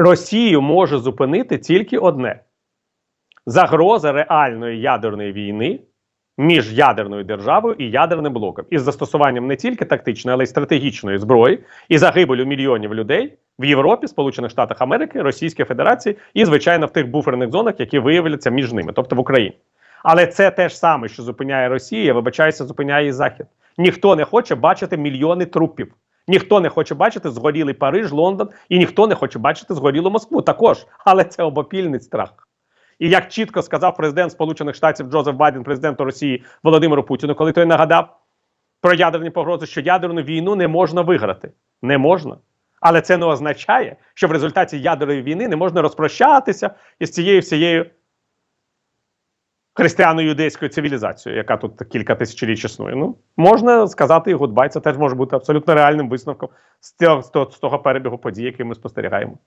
Росію може зупинити тільки одне: загроза реальної ядерної війни між ядерною державою і ядерним блоком, із застосуванням не тільки тактичної, але й стратегічної зброї і загибелю мільйонів людей в Європі, Сполучених Штатах Америки, Російській Федерації і, звичайно, в тих буферних зонах, які виявляться між ними, тобто в Україні. Але це те ж саме, що зупиняє Росія, вибачаюся, зупиняє і Захід. Ніхто не хоче бачити мільйони трупів. Ніхто не хоче бачити згорілий Париж, Лондон, і ніхто не хоче бачити згорілу Москву. Також, але це обопільний страх. І як чітко сказав президент Сполучених Штатів Джозеф Байден, президенту Росії Володимиру Путіну, коли той нагадав про ядерні погрози, що ядерну війну не можна виграти. Не можна. Але це не означає, що в результаті ядерної війни не можна розпрощатися із цією всією християно-юдейською цивілізацією, яка тут кілька тисячоліть існує. Ну, можна сказати і гудбай, це теж може бути абсолютно реальним висновком з того, з того, перебігу подій, який ми спостерігаємо.